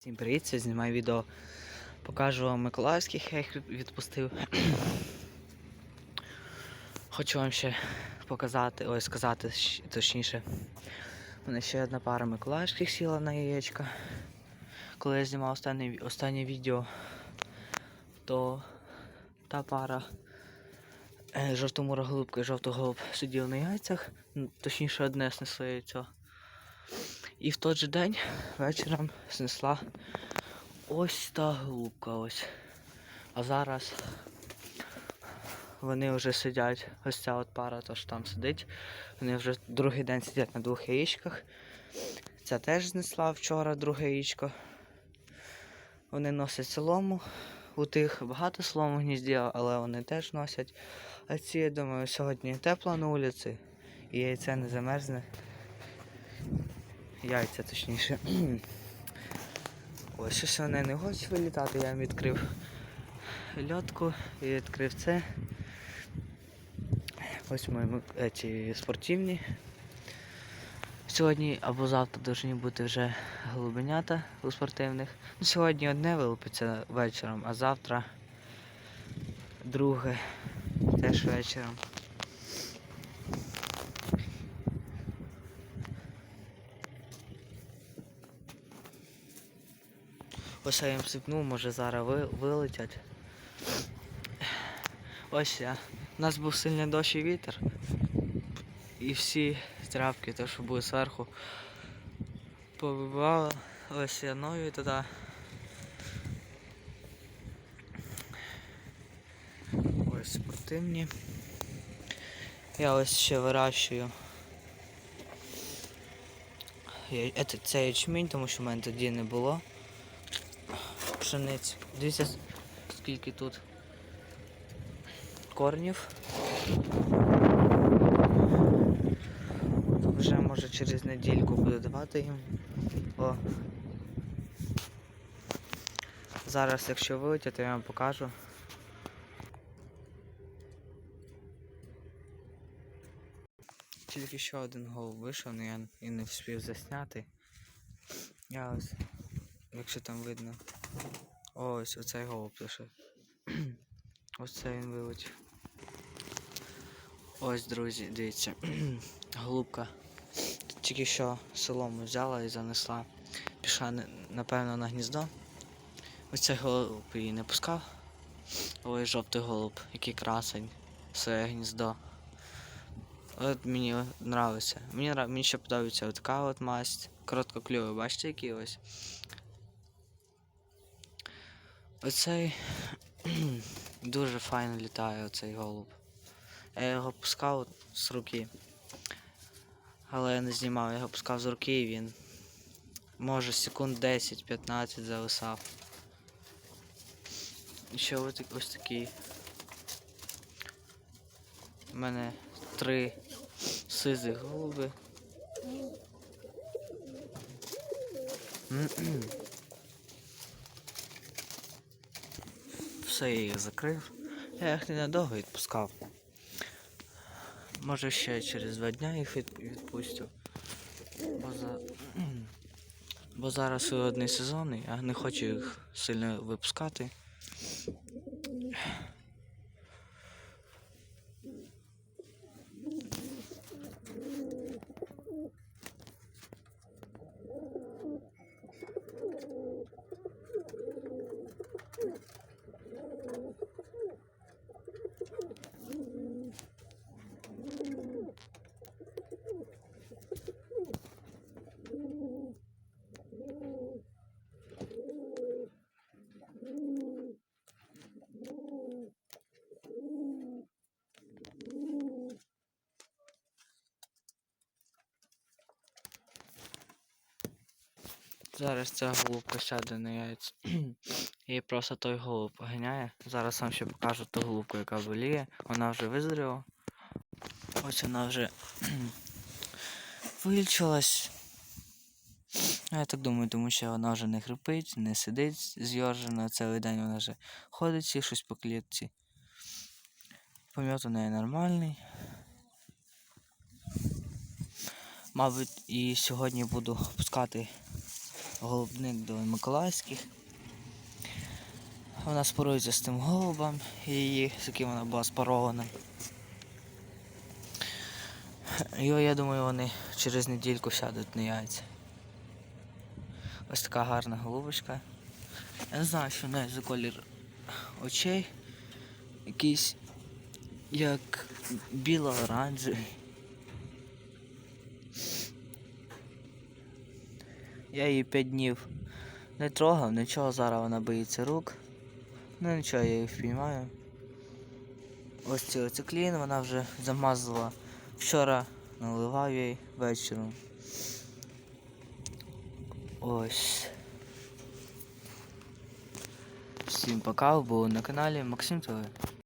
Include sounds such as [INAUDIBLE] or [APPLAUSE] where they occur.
Всім привіт, сьогодні знімаю відео. Покажу вам Миколаївських, я їх відпустив. [CLEARS THROAT] Хочу вам ще показати, ой, сказати точніше. У мене ще одна пара Миколаївських сіла на яєчка. Коли я знімав останнє, останнє відео, то та пара е, жовтомура голубка і жовтоголуб сиділи на яйцях, точніше одне снесло яйцо. І в той же день вечором снесла ось та голубка ось. А зараз вони вже сидять, ось ця от пара, то що там сидить. Вони вже другий день сидять на двох яєчках. Ця теж знесла вчора друге яєчко. Вони носять солому. У тих багато солому в гнізді, але вони теж носять. А ці, я думаю, сьогодні тепло на вулиці і яйце не замерзне. Яйця точніше. Ось щось вони не хочуть вилітати, я їм відкрив льотку і відкрив це. Ось ми- ці спортивні. Сьогодні або завтра повинні бути вже голубенята у спортивних. Ну, сьогодні одне вилупиться вечором, а завтра друге теж вечором. Ось я їм сипнув, може зараз ви, вилетять. Ось я. У нас був сильний дощ і вітер. І всі тряпки, те, що були зверху, побивали. Ось я нові туди. Ось спортивні. Я ось ще вирощую. Це ячмінь, тому що в мене тоді не було пшениць. Дивіться, скільки тут корнів. Вже може через недільку буду давати їм. О. Зараз, якщо вилетять, то я вам покажу. Тільки ще один голуб вийшов, але я і не встиг засняти. Я ось, якщо там видно. Ось оцей голуб лише. [CLEARS THROAT] Ось це він вилетів. Ось, друзі, дивіться. [CLEARS THROAT] Голубка тільки що солому взяла і занесла. Пішла, напевно, на гніздо. Ось цей голуб її не пускав. Ось жовтий голуб, який красень, своє гніздо. От мені подобається. Мені, мені ще подобається така от масть. Короткоклювий, бачите, який ось. Оцей [CLEARS THROAT] дуже файно літає оцей голуб. Я його пускав з руки. Але я не знімав, я його пускав з руки і він може секунд 10-15 зависав. І ще ось, ось такий. У мене три сизих голуби. [CLEARS THROAT] Все, я їх закрив. Я їх ненадовго відпускав. Може ще через два дня їх відпустю. Бо, за... [CLEARS THROAT] Бо зараз холодний сезон, я не хочу їх сильно випускати. Зараз ця голубка сяде на яйця. [CLEARS THROAT] І просто той голуб ганяє. Зараз вам ще покажу ту голубку, яка боліє. Вона вже визріла. Ось вона вже [CLEARS THROAT] вилічилась. Я так думаю, тому що вона вже не хрипить, не сидить зйоржена. Цілий день вона вже ходить і щось по клітці. Пом'ят у неї нормальний. Мабуть, і сьогодні буду пускати голубник до Миколаївських. Вона спорується з тим голубом, її, з яким вона була спарована. І я думаю, вони через недільку сядуть на яйця. Ось така гарна голубочка. Я не знаю, що в неї за колір очей. Якийсь як біло-оранжевий. Я її 5 днів не трогав, нічого, зараз вона боїться рук. Ну нічого, я її впіймаю. Ось цей оциклін вона вже замазала. Вчора наливав їй вечором. Ось. Всім пока, був на каналі Максим ТВ.